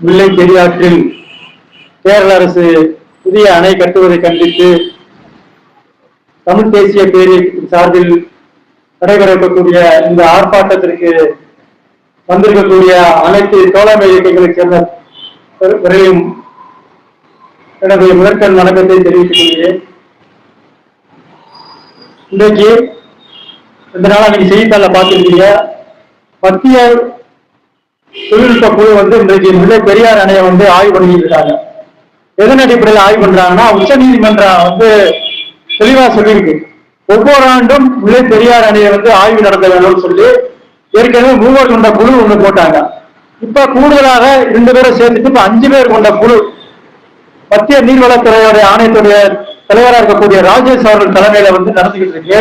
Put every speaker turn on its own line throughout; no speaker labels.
முல்லை பெரியாற்றில் கேரள அரசு புதிய அணை கட்டுவதை கண்டித்து தமிழ் தேசிய பேரியக்கத்தின் சார்பில் நடைபெறக்கூடிய இந்த ஆர்ப்பாட்டத்திற்கு வந்திருக்கக்கூடிய அனைத்து தோழமை இயக்கங்களைச் சேர்ந்த வரையும் எனது முதற்கண் வணக்கத்தை தெரிவித்துக் கொள்கிறேன். இன்றைக்கு இந்த நாளா நீங்க செய்தித்தாள பார்த்திருக்கீங்க. மத்திய தொழில்நுட்ப குழு வந்து இன்றைக்கு முல்லை பெரியார் அணையை வந்து ஆய்வு பண்ணியிருக்காங்க இருக்காங்க எதன் அடிப்படையில் ஆய்வு பண்றாங்கன்னா உச்ச நீதிமன்றம் வந்து தெளிவா சொல்லியிருக்கு. ஒவ்வொரு ஆண்டும் முல்லை பெரியார் அணையை வந்து ஆய்வு நடத்த வேணும்னு சொல்லி ஏற்கனவே மூவர் கொண்ட குழு ஒன்று போட்டாங்க. இப்ப கூடுதலாக ரெண்டு பேரை சேர்த்துட்டு இப்ப அஞ்சு பேர் கொண்ட குழு மத்திய நீர்வளத்துறையுடைய ஆணையத்துடைய தலைவராக இருக்கக்கூடிய ராஜேஷ் அவர்கள் தலைமையில வந்து நடந்துகிட்டு இருக்கு.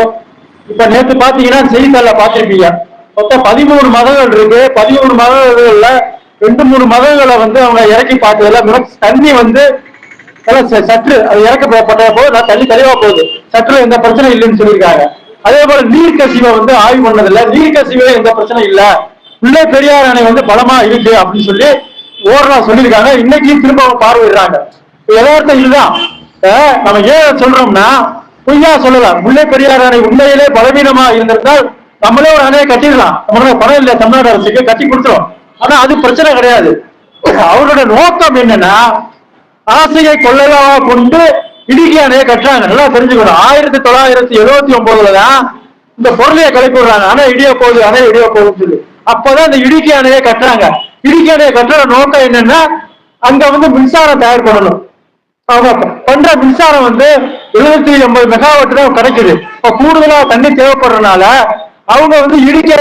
இப்ப நேற்று பாத்தீங்கன்னா செய்தித்தாள பாத்திருப்பீங்க மொத்தம் பதிமூணு மதங்கள் இருக்கு. பதிமூணு மதங்கள்ல ரெண்டு மூணு மதங்களை வந்து அவங்க இறக்கி பார்த்ததுல மிகவும் தண்ணி வந்து ச- சற்று அது இறக்கப்பட்ட போது நான் தண்ணி தெளிவா போகுது. சற்று எந்த பிரச்சனை இல்லைன்னு சொல்லியிருக்காங்க. அதே போல நீர் கசிவை வந்து ஆய்வு பண்ணதில்ல. நீர் கசிவே எந்த பிரச்சனை இல்ல. முல்லை பெரியார் அணை வந்து பலமா இருக்கு அப்படின்னு சொல்லி ஓரளா சொல்லியிருக்காங்க. இன்னைக்கு திரும்ப பார்வையிடுறாங்க. இப்ப யதார்த்தம் இதுதான். நம்ம ஏன் சொல்றோம்னா பொய்யா சொல்லலாம். முல்லை பெரியார் அணை உண்மையிலே பலவீனமா இருந்திருந்தால் நம்மளே ஒரு அணையை கட்டிடலாம். நம்மளோட பணம் இல்லை தமிழ்நாடு அரசுக்கு கட்டி கொடுத்துரும். ஆனா அது பிரச்சனை கிடையாது. அவரோட நோக்கம் என்னன்னா ஆசையை கொள்ளலாக கொண்டு இடுக்கி அணையை கட்டுறாங்க. நல்லா தெரிஞ்சுக்கணும். ஆயிரத்தி தொள்ளாயிரத்தி எழுபத்தி ஒன்பதுல தான் இந்த பொருளையை கிளப்பி விடுறாங்க. அணை இடிய போகுது அணை இடிய போகுதுன்னு சொல்லி. அப்பதான் இந்த இடுக்கி அணையை கட்டுறாங்க. இடுக்கி அணையை கட்டுற நோக்கம் என்னன்னா அங்க வந்து மின்சாரம் தயார் பண்ணணும். அவங்க பண்ற மின்சாரம் வந்து எழுபத்தி எண்பது மெகாவாட் தான் கிடைக்குது இப்ப கூடுதலா தண்ணி தேவைப்படுறதுனால அவங்க வந்து இடுக்கி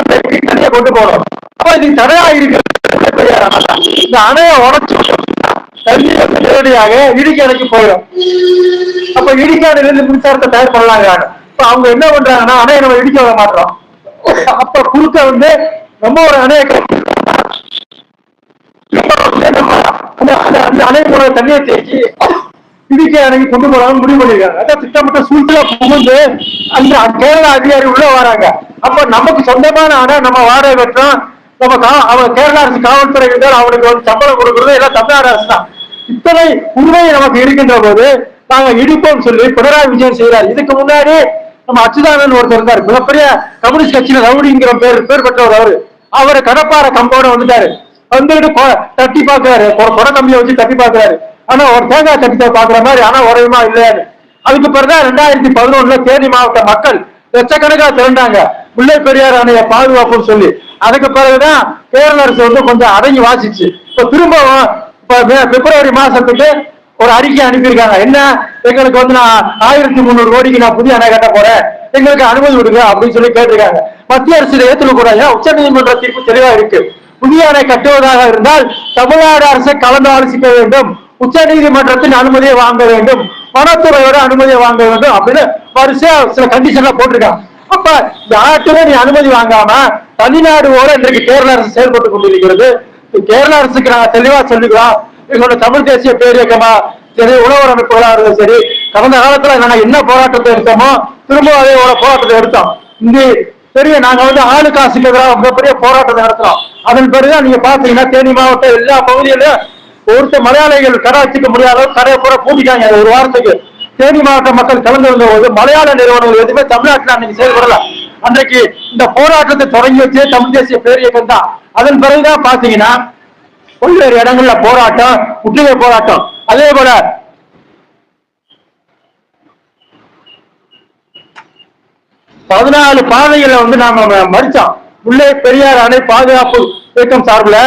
தண்ணியை கொண்டு போகணும். அப்ப இது தடையா இருக்கிறது. இந்த அணையை உடச்சு தண்ணி வந்து நேரடியாக இடுக்கி அணைக்கு போயிடும். அப்ப இடுக்கி இருந்து மின்சாரத்தை தயார் பண்ணலாங்கிறாங்க இப்ப அவங்க என்ன பண்றாங்கன்னா அணையை நம்ம இடிக்க விட மாட்டோம். அப்ப குறுக்க வந்து நம்ம ஒரு அணையை கட்டி அந்த அணை மூலம் தண்ணியை தேக்கி இடிக்க அணைக்கு கொண்டு போறாங்க முடிவு பண்ணிருக்காங்க. அதான் திட்டமிட்ட சூழ்நிலை புகுந்து அந்த கேரளா அதிகாரி உள்ள வராங்க. அப்ப நமக்கு சொந்தமான அணை நம்ம வாடகை கட்டுறோம். நம்ம அவன் கேரளா அரசு காவல்துறை இருந்தால் அவனுக்கு வந்து சம்பளம் கொடுக்கறது எல்லாம் தமிழ்நாடு அரசு தான். இத்தனை உண்மை நமக்கு இருக்கின்ற போது நாங்க இடிப்போம் சொல்லி பினராயி விஜயன் செய்யறாரு இதுக்கு முன்னாடி நம்ம அச்சுதானன் ஒருத்தர் இருந்தார். மிகப்பெரிய கம்யூனிஸ்ட் கட்சியில ரவுடிங்கிற பேர் பேர் பெற்றவர் அவரு. அவரு கடப்பாறை கம்போட வந்துட்டாரு. வந்துட்டு தட்டி பாக்குறாரு. ஒரு கொடை கம்பியை வச்சு தட்டி பாக்குறாரு. ஆனா ஒரு தேங்காய் தட்டி பாக்குற மாதிரி ஆனா உறவுமா இல்லையாரு அதுக்கு பிறகுதான் ரெண்டாயிரத்தி பதினொன்னுல தேனி மாவட்ட மக்கள் லட்சக்கணக்காக திரண்டாங்க. முல்லை பெரியார் அணைய பாதுகாப்புன்னு சொல்லி. அதுக்கு பிறகுதான் கேரள அரசு வந்து கொஞ்சம் அடங்கி வாசிச்சு. இப்ப திரும்பவும் இப்ப பிப்ரவரி மாசத்துக்கு ஒரு அறிக்கை அனுப்பியிருக்காங்க. என்ன? எங்களுக்கு வந்து நான் ஆயிரத்தி முந்நூறு கோடிக்கு நான் புதிய அணை கட்ட போறேன். எங்களுக்கு அனுமதி விடுங்க அப்படின்னு சொல்லி கேட்டிருக்காங்க. மத்திய அரசு ஏற்றுக்கூடாது கூடாது. உச்ச நீதிமன்ற தீர்ப்பு தெளிவா இருக்கு. புதிய அணை கட்டுவதாக இருந்தால் தமிழ்நாடு அரசு கலந்து ஆலோசிக்க வேண்டும். உச்ச நீதிமன்றத்தின் அனுமதியை வாங்க வேண்டும். வனத்துறையோட அனுமதியை வாங்க வேண்டும் அப்படின்னு வரிசையா சில கண்டிஷன்லாம் போட்டிருக்காங்க. அப்ப யார்ட்டுமே நீ அனுமதி வாங்காம தனிநாடுவோட இன்றைக்கு கேரள அரசு செயல்பட்டு கொண்டிருக்கிறது. கேரள அரசுக்கு நாங்க தெளிவா சொல்லிக்கிறோம். எங்களோட தமிழ் தேசிய பேரியக்கமா சரி உழவர் அமைப்புகளா இருந்தது சரி கடந்த காலத்துல நாங்க என்ன போராட்டத்தை எடுத்தோமோ திரும்ப அதே போராட்டத்தை எடுத்தோம். இந்த பெரிய நாங்க வந்து ஆளு காசுக்கு எதிராக மிகப்பெரிய போராட்டத்தை நடத்துறோம் அதன் பிறகுதான் நீங்க பாத்தீங்கன்னா தேனி மாவட்டம் எல்லா பகுதியிலும் ஒருத்தர் மலையாளிகள் கடை வச்சுக்க முடியாத கடையை பூரா பூட்டிட்டாங்க ஒரு வாரத்துக்கு. தேனி மாவட்ட மக்கள் கலந்து வந்த போது மலையாள நிறுவனங்கள் எதுவுமே தமிழ்நாட்டில் அன்னைக்கு செயல்படல. அன்றைக்கு இந்த போராட்டத்தை தொடங்கி வச்சே தமிழ் தேசிய பேரியக்கம் தான். அதன் பிறகுதான் பாத்தீங்கன்னா பல்வேறு இடங்கள்ல போராட்டம் முற்றுகை போராட்டம். அதே போல பதினாலு பாதைகளை வந்து நாம மறிச்சோம். முல்லை பெரியார் அணை பாதுகாப்பு இயக்கம் சார்பில்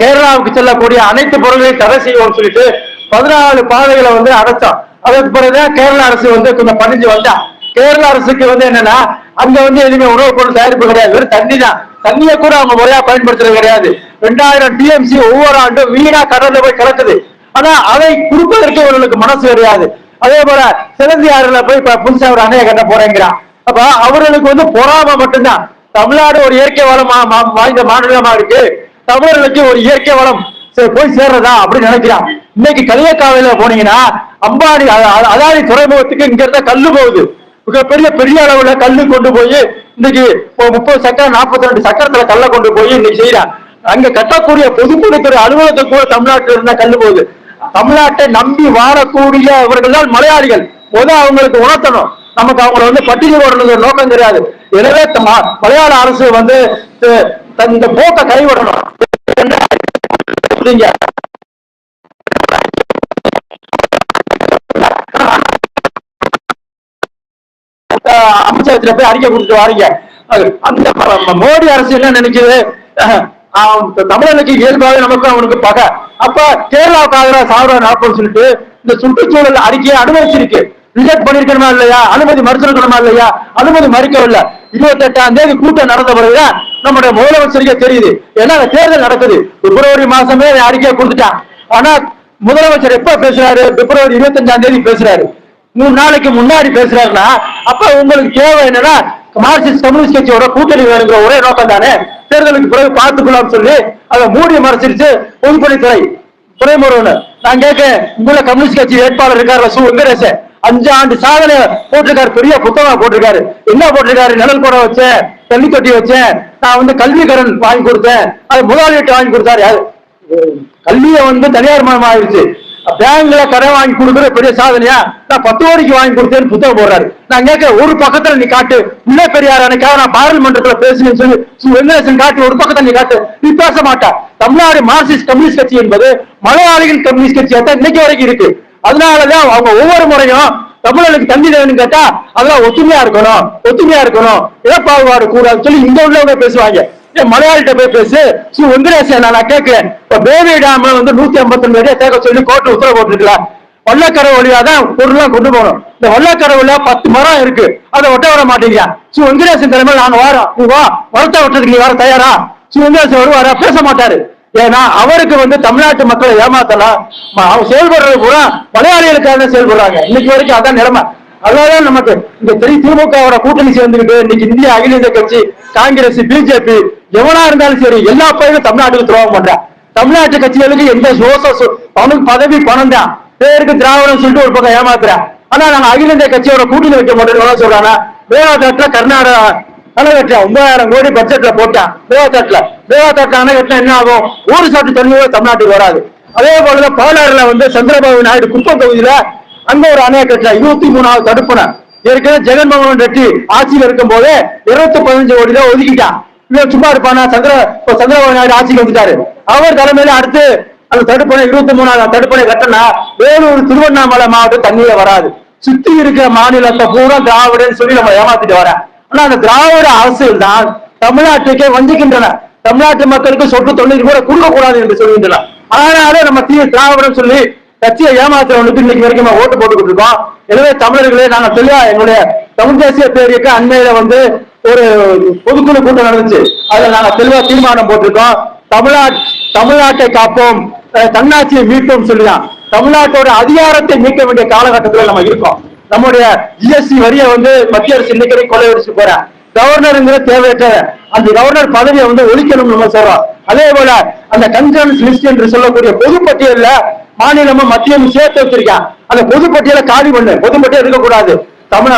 கேரளாவுக்கு செல்லக்கூடிய அனைத்து பொருள்களையும் தடை செய்வோம்னு சொல்லிட்டு பதினாலு பாதைகளை வந்து அடைச்சோம். அதற்கு பிறகுதான் கேரள அரசு வந்து கொஞ்சம் பணிஞ்சு வந்தா. கேரள அரசுக்கு வந்து என்னன்னா அங்க வந்து எதுவுமே உணவுப் பொருள் தயாரிப்பு கிடையாது. வெறும் தண்ணி தான். தண்ணியை கூட அவங்க முறையா பயன்படுத்துறது கிடையாது. ரெண்டாயிரம் டிஎம்சி ஒவ்வொரு ஆண்டும் வீணா கடல்ல போய் கிடக்குது ஆனா அதை கொடுப்பதற்கு இவர்களுக்கு மனசு கிடையாது. அதே போல சிலந்தியாறுல போய் புதுசா ஒரு அணையை கட்ட போறேங்கிறான். அப்ப அவர்களுக்கு வந்து பொறாம மட்டும்தான். தமிழ்நாடு ஒரு இயற்கை வளம் மா- வாய்ந்த மாநிலமா இருக்கு. தமிழர்களுக்கு ஒரு இயற்கை வளம் சரி, போய் சேர்றதா அப்படின்னு நினைக்கிறான். இன்னைக்கு களியக்காவில போனீங்கன்னா அம்பானி அதானி துறைமுகத்துக்கு இங்க இருந்தா கல்லு போகுது. மிகப்பெரிய பெரிய அளவுல கல்லு கொண்டு போய் இன்னைக்கு இப்போ முப்பது சக்கரம் நாற்பத்தி ரெண்டு சக்கரத்துல கல்லை கொண்டு போய் இன்னைக்கு செய்யறான். அங்க கட்டக்கூடிய பொதுப்பணித்துறை அலுவலகத்துக்கு கூட தமிழ்நாட்டில் இருந்தா கல்லு போகுது. தமிழ்நாட்டை நம்பி வாழக்கூடிய இவர்கள் தான் மலையாளிகள். முதல் அவங்களுக்கு உணர்த்தணும். நமக்கு அவங்களை வந்து பட்டியல் போடணுங்கிற நோக்கம் கிடையாது. எனவே மலையாள அரசு வந்து இந்த போக்கை கைவிடணும். புரியுங்க. போய் அறிக்கை கொடுத்து வாரீங்க. அந்த மோடி அரசு என்ன நினைக்குது? தமிழனுக்கு இயல்பாகவே நமக்கு அவனுக்கு பகை. அப்ப கேரளாவுக்காக சாவர நடப்போம்னு சொல்லிட்டு இந்த சுற்றுச்சூழல் அறிக்கையை அனுமதிச்சிருக்கு. ரிஜெக்ட் பண்ணிருக்கணுமா இல்லையா? அனுமதி மறுத்திருக்கணுமா இல்லையா? அனுமதி மறுக்கவில்லை. இருபத்தி எட்டாம் தேதி கூட்டம் நடந்த பிறகுதான் நம்முடைய முதலமைச்சருக்கே தெரியுது. ஏன்னா தேர்தல் நடக்குது. பிப்ரவரி மாசமே அறிக்கையை கொடுத்துட்டான். ஆனா முதலமைச்சர் எப்ப பேசுறாரு? பிப்ரவரி இருபத்தஞ்சாம் தேதி பேசுறாரு. மூணு நாளைக்கு முன்னாடி பேசுறாருன்னா அப்ப உங்களுக்கு தேவை என்னன்னா மார்க்சிஸ்ட் கம்யூனிஸ்ட் கட்சியோட கூட்டணி வேணுங்கிற ஒரே நோக்கம் தானே? தேர்தலுக்கு பிறகு பார்த்துக்கலாம் சொல்லி அதை மூடி மறைச்சிருச்சு பொதுப்பணித்துறை. துறைமுருகன் நான் கேட்க உங்களை கம்யூனிஸ்ட் கட்சி வேட்பாளர் இருக்காரு சு. வெங்கடேச. அஞ்சு ஆண்டு சாதனை போட்டிருக்காரு பெரிய புத்தகம் போட்டிருக்காரு. என்ன போட்டிருக்காரு? நிழல் கூட வச்சேன் தள்ளி தொட்டி வச்சேன் நான் வந்து கல்வி கடன் வாங்கி கொடுத்தேன். அது முதலாளிகிட்ட வாங்கி கொடுத்தாரு கல்வியை வந்து தனியார் மயம் ஆயிடுச்சு பேங்க்ல கடன் வாங்கி கொடுக்குற பெரிய சாதனையா? நான் பத்து கோடிக்கு வாங்கி கொடுத்தேன்னு புத்தகம் போடுறாரு. நான் கேட்க ஒரு பக்கத்துல நீ காட்டு. முல்லை பெரியார் எனக்காக நான் பாராளுமன்றத்துல பேசுனேன்னு சொல்லி வெங்கடேசன் காட்டு ஒரு பக்கத்துல நீ காட்டு. நீ பேச மாட்டா. தமிழ்நாடு மார்க்சிஸ்ட் கம்யூனிஸ்ட் கட்சி என்பது மலையாளிகள் கம்யூனிஸ்ட் கட்சியா தான் இன்னைக்கு வரைக்கும் இருக்கு. அதனாலதான் அவங்க ஒவ்வொரு முறையும் தமிழனுக்கு தண்ணி வேணும்னு கேட்டா அதெல்லாம் ஒத்துமையா இருக்கணும். ஒத்துமையா இருக்கணும். இடப்பாகுபாடு கூடாதுன்னு சொல்லி இங்க உள்ளவங்க பேசுவாங்க. மலையாளிட்ட போய் பேசு. சு வெங்கடேசன் நான் கேட்கிறேன். இப்ப பேபி டேம்ல வந்து நூத்தி ஐம்பத்தி ரெண்டு அடியா தேக்க சொல்லி கோர்ட்டு உத்தரவு போட்டுருக்கலாம் வல்லக்கரை வழியா தான் பொருள்லாம் கொண்டு போகணும். இந்த வல்லக்கரை வழியா பத்து மரம் இருக்கு. அதை ஒட்ட வர மாட்டீங்க சு வெங்கடேசன் தலைமையில் நான் வாரம் நீ வா. மரத்தை ஒட்டத்துக்கு நீ வர தயாரா? சு வெங்கடேசன் வருவாரா? பேச மாட்டாரு. ஏன்னா அவருக்கு வந்து தமிழ்நாட்டு மக்களை ஏமாத்தலாம் அவங்க செயல்படுறது பூரா மலையாளிகளுக்காக தான் செயல்படுறாங்க. இன்னைக்கு வரைக்கும் அதான் நிலைமை. அதனாலதான் நமக்கு இந்த பெரிய திமுகவோட கூட்டணி சேர்ந்துக்கிட்டு இன்னைக்கு இந்திய அகில இந்திய கட்சி காங்கிரஸ் பிஜேபி எவனா இருந்தாலும் சரி எல்லா பயிரும் தமிழ்நாட்டுக்கு துரோகம் பண்றான். தமிழ்நாட்டு கட்சிகளுக்கு எந்த சோச பணம் அவனுக்கு பதவி பணம் தான். பேருக்கு திராவிடம் சொல்லிட்டு ஒரு பக்கம் ஏமாத்துறான். ஆனா நாங்க அகில இந்திய கட்சியோட கூட்டணி வைக்க மாட்டோம். சொல்றாங்க? வேளாதாட்டுல கர்நாடகா அணை கட்டுறான். ஒன்பதாயிரம் கோடி பட்ஜெட்ல போட்டான். வேவாத்தாட்டுல வேவாத்தாட்டுல அணை கட்டினா என்ன ஆகும்? ஒரு சாட்டு தண்ணியோ தமிழ்நாட்டுக்கு வராது. அதே போலதான் பாலாறுல வந்து சந்திரபாபு நாயுடு குப்பம் தொகுதியில அங்க ஒரு அணையை கட்டல இருபத்தி மூணாவது தடுப்பணை. ஏற்கனவே ஜெகன்மோகன் ரெட்டி ஆட்சியில் இருக்கும் போதே இருபத்தி பதினஞ்சு கோடி தான் ஒதுக்கிட்டான். சும்மா இருப்பானா? சந்திர சந்திரபாபு நாயுடு ஆட்சிக்கு வந்துட்டாரு. அவர் தலைமையில அடுத்து அந்த தடுப்பணை இருபத்தி மூணாவது தடுப்பணை கட்டினா வேலூர் திருவண்ணாமலை மாவட்டம் தண்ணியில வராது. சுத்தி இருக்கிற மாநிலத்தை பூரா திராவிடன்னு சொல்லி நம்ம ஏமாத்திட்டு வரேன் ஆனா அந்த திராவிட அரசுகள் தான் தமிழ்நாட்டுக்கே வஞ்சிக்கின்றன. தமிழ்நாட்டு மக்களுக்கு சொட்டு தொண்ணூறு கூட கொடுக்க கூடாது என்று சொல்கின்றன. அதனால நம்ம தீ திராவிடம் சொல்லி கட்சியை ஏமாத்துறவனுக்கு இன்னைக்கு வரைக்கும் நம்ம ஓட்டு போட்டுக்கிட்டு இருக்கோம். எனவே தமிழர்களே நாங்க தெளிவா எங்களுடைய தமிழ் தேசிய பேரியக்க அண்மையில வந்து ஒரு பொதுக்குழு கூட்டம் நடந்துச்சு. அதுல நாங்க தெளிவா தீர்மானம் போட்டிருக்கோம். தமிழ்நாட் தமிழ்நாட்டை காப்போம். தன்னாட்சியை மீட்போம் சொல்லிதான். தமிழ்நாட்டோட அதிகாரத்தை மீட்க வேண்டிய காலகட்டத்துல நம்ம இருக்கோம். நம்முடைய ஜிஎஸ்டி வரியை வந்து மத்திய அரசு இன்னைக்கு கொலை கொள்ளையடிச்சு போறேன் கவர்னருங்கிற தேவையற்ற அந்த கவர்னர் பதவியை வந்து ஒழிக்கணும்னு நம்ம சொல்றோம். அதே போல அந்த கன்சர்ன்ஸ் லிஸ்ட் என்று சொல்லக்கூடிய பொதுப்பட்டியல்ல மாநிலமும் மத்தியமும் சேர்த்து வச்சிருக்கேன் அந்த பொதுப்பட்டியலை காலி பண்ணு. பொதுப்பட்டியல் இருக்கக்கூடாது. தமிழ்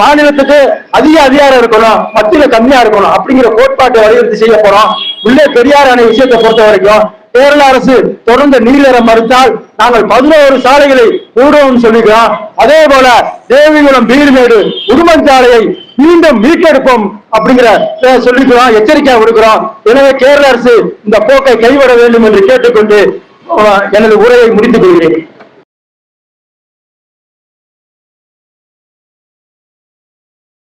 மாநிலத்துக்கு அதிக அதிகாரம் இருக்கணும் மத்தியில கம்மியா இருக்கணும் அப்படிங்கிற கோட்பாட்டை வலியுறுத்தி செய்ய போறோம். உள்ளே பெரியார் அணை விஷயத்தை பொறுத்த வரைக்கும் கேரள அரசு தொடர்ந்து நீரேற மறுத்தால் நாங்கள் பதினோரு சாலைகளை மூடுவோம் சொல்லிக்கிறோம். அதே போல தேவிகுளம் பீர்மேடு உடுமஞ்சாலையை மீண்டும் மீட்டெடுப்போம் அப்படிங்கிற சொல்லிக்கிறோம் எச்சரிக்கையா விடுக்கிறோம் எனவே கேரள அரசு இந்த போக்கை கைவிட வேண்டும் என்று கேட்டுக்கொண்டு எனது உரையை முடித்துக் கொள்கிறேன்.